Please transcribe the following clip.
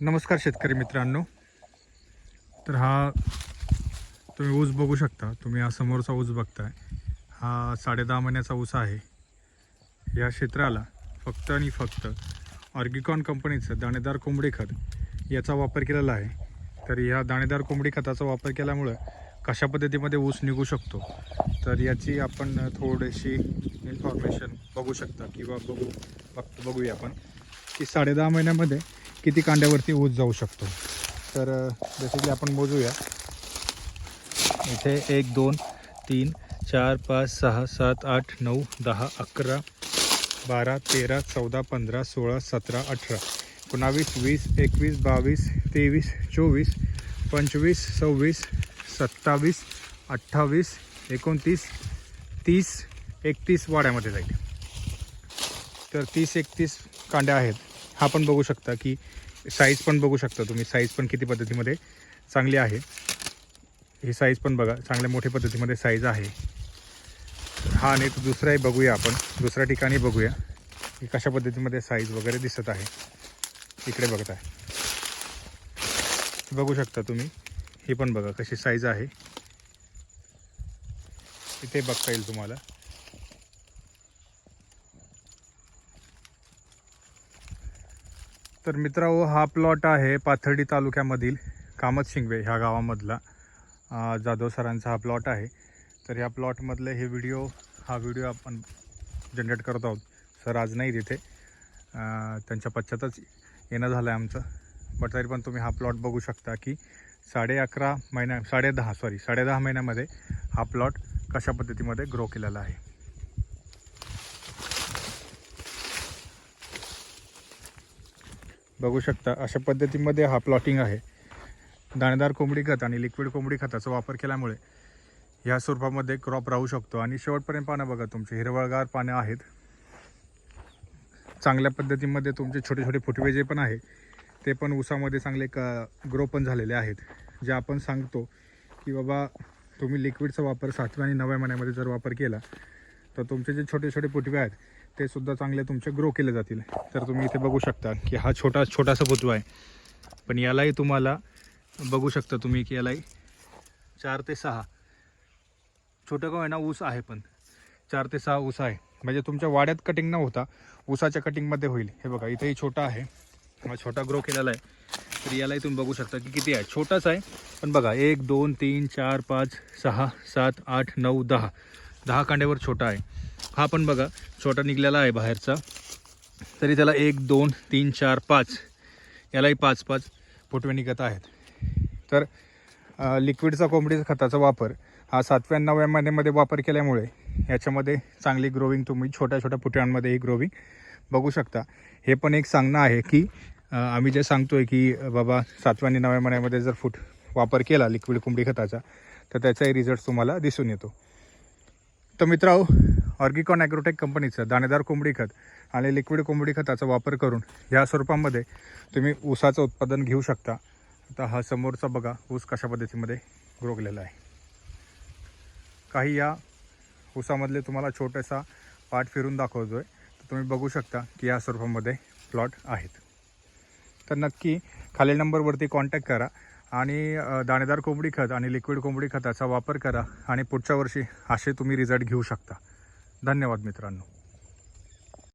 नमस्कार शेतकरी मित्रांनो. तर हा तुम्ही ऊस बघू शकता. तुम्ही हा समोरचा ऊस बघताय. हा साडे दहा महिन्याचा ऊस आहे. या क्षेत्राला फक्त आणि फक्त ऑर्गिकॉन कंपनीचं दाणेदार कोंबडी खत याचा वापर केलेला आहे. तर या दाणेदार कोंबडी खताचा वापर केल्यामुळं कशा पद्धतीमध्ये ऊस निघू शकतो? तर याची आपण थोडीशी इन्फॉर्मेशन बघू शकता किंवा बघू बघ बघूया आपण. की साडे दहा महिन्यामध्ये किती कांड्यावरती ऊस जाऊ शकतो. तर बेसिकली आपण मोजूया. इथे एक दोन तीन चार पाच सहा सात आठ नऊ दहा अकरा बारा तेरा चौदा पंधरा सोळा सतरा अठरा एकोणावीस वीस एकवीस बावीस तेवीस चोवीस पंचवीस सव्वीस सत्तावीस अठ्ठावीस एकोणतीस तीस एकतीस वाड्यामध्ये जाईल. तर तीस एकतीस कांड्या आहेत. हा पण बघू शकता की साईज पण बघू शकता तुम्ही. साईज पण किती पद्धतीमध्ये चांगली आहे. ही साईज पण बघा चांगल्या मोठ्या पद्धतीमध्ये साईज आहे. हा आणि दुसराही बघूया आपण. दुसऱ्या ठिकाणी बघूया की कशा पद्धतीमध्ये साईज वगैरे दिसत आहे. इकडे बघत आहे. बघू शकता तुम्ही. ही पण बघा कशी साईज आहे. इथे बघता येईल तुम्हाला. तर मित्रांनो हा प्लॉट आहे पाथर्डी तालुक्यामधील कामत शिंगवे ह्या गावामधला. जाधव सरांचा हा प्लॉट आहे. तर ह्या प्लॉटमधले हे व्हिडिओ हा व्हिडिओ आपण जनरेट करत आहोत. सर आज नाही तिथे त्यांच्या पश्चातच येणं झालं आहे आमचं. बट तरी पण तुम्ही हा प्लॉट बघू शकता की साडे अकरा महिन्या साडे दहा सॉरी साडे दहा महिन्यामध्ये हा प्लॉट कशा पद्धतीमध्ये ग्रो केलेला आहे. बघू शकता अशा पद्धतीमध्ये हा प्लॉटिंग आहे. दाणेदार कोंबडी खत आणि लिक्विड कोंबडी खताचा वापर केल्यामुळे ह्या स्वरूपामध्ये क्रॉप राहू शकतो. आणि शेवटपर्यंत पानं बघा तुमचे हिरवळगार पानं आहेत. चांगल्या पद्धतीमध्ये तुमचे छोटे छोटे फुटवे जे पण आहे ते पण उसामध्ये चांगले क ग्रो पण झालेले आहेत. जे आपण सांगतो की बाबा तुम्ही लिक्विडचा वापर सातव्या आणि नव्या महिन्यामध्ये जर वापर केला तर तुमचे जे छोटे छोटे फुटवे आहेत ते सुद्धा चांगले तुमचे ग्रो केले जातील. तर तुम्ही इथे बघू शकता की हा छोटा छोटासा पुतू आहे. पण यालाही तुम्हाला बघू शकता तुम्ही की यालाही चार ते सहा. छोटं का ना ऊस आहे पण. चार ते सहा ऊस आहे. म्हणजे तुमच्या वाड्यात कटिंग न होता ऊसाच्या कटिंगमध्ये होईल. हे बघा इथेही छोटा आहे. हा छोटा ग्रो केलेला आहे. तर यालाही तुम्ही बघू शकता की किती आहे. छोटाच आहे. पण बघा एक दोन तीन चार पाच सहा सात आठ नऊ दहा. दहा कांड्यावर छोटा आहे. हा पण बघा छोटा निघलेला आहे बाहेरचा. तरी त्याला एक दोन तीन चार पाच यालाही पाच पाच फुटवे निघत आहेत. तर लिक्विडचा कोंबडीचा खताचा वापर हा सातव्या नवव्या महिन्यामध्ये वापर केल्यामुळे याच्यामध्ये चांगली ग्रोविंग तुम्ही छोट्या छोट्या फुटव्यांमध्येही ग्रोविंग बघू शकता. हे पण एक सांगणं आहे की आम्ही जे सांगतोय की बाबा सातव्या आणि नव्या महिन्यामध्ये जर फुट वापर केला लिक्विड कोंबडी खताचा तर त्याचाही रिझल्ट तुम्हाला दिसून येतो. तर मित्रांनो ऑर्गिकॉन ॲग्रोटेक कंपनीचं दाणेदार कोंबडी खत आणि लिक्विड कोंबडी खताचा वापर करून या स्वरूपामध्ये तुम्ही ऊसाचं उत्पादन घेऊ शकता. आता हा समोरचा बघा ऊस कशा पद्धतीमध्ये ग्रो केलेला आहे. काही या ऊसामधले तुम्हाला छोटासा पाठ फिरून दाखवतो आहे तर तुम्ही बघू शकता की या स्वरूपामध्ये प्लॉट आहेत. तर नक्की खालील नंबरवरती कॉन्टॅक्ट करा आणि दाणेदार कोंबडी खत आणि लिक्विड कोंबडी खताचा वापर करा आणि पुढच्या वर्षी असे तुम्ही रिझल्ट घेऊ शकता. धन्यवाद मित्रांनो.